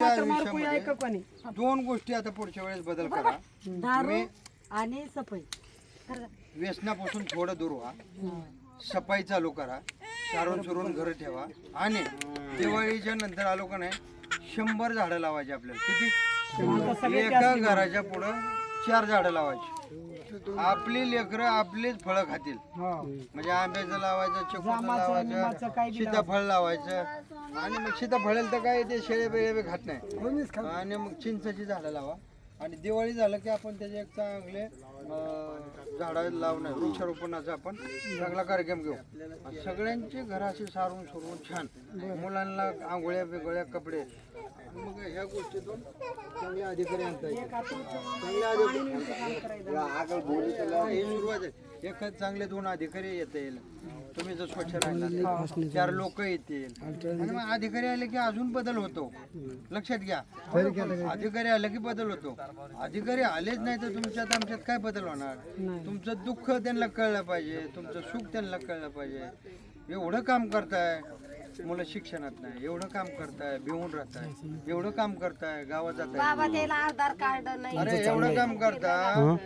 त्या कोणी दोन गोष्टी आता पुढच्या वेळेस बदल करा. दारू आणि सफाई. व्यसनापासून थोडं दूर व्हा. सफाई चालू करा. सारून सुरून घर ठेवा. आणि दिवाळीच्या नंतर आलो का नाही शंभर झाडं लावायची आपल्याला. किती? एका घराच्या पुढं चार झाडं लावायची. आपली लेकरं आपलीच फळं खातील. हो. म्हणजे आंब्याचं लावायचं चिकूचं लावायचं सीताफळ लावायचं. आणि मग सीताफळेल तर काय ते शेळे बिळे खात नाही. आणि मग चिंचाची झाडं लावा. आणि दिवाळी झालं की आपण त्याचे एक चांगले झाडं लावणं वृक्षारोपणाचा आपण चांगला कार्यक्रम घेऊ. सगळ्यांची घराशी सारून सुरून छान. मुलांना आंघोळ्या बिगोळ्या कपडे. मग गोष्टीतून चांगले अधिकारी आणता येईल चांगले अधिकारी ही सुरुवात आहे. एक चांगले दोन अधिकारी येता येईल. तुम्ही जर स्वच्छ राहिला चार लोक येतील. आणि मग अधिकारी आले की अजून बदल होतो. लक्षात घ्या. अधिकारी आले की बदल होतो. अधिकारी आलेच नाही तर तुमच्यात आमच्यात काय बदल होणार? तुमचं दुःख त्यांना कळलं पाहिजे. तुमचं सुख त्यांना कळलं पाहिजे. एवढं काम करताय. मुलं शिक्षणात नाही. एवढं काम करताय भिवून राहताय. एवढं काम करताय गावात जाताय. बाबा त्याला आधार कार्ड नाही. अरे एवढं काम करता.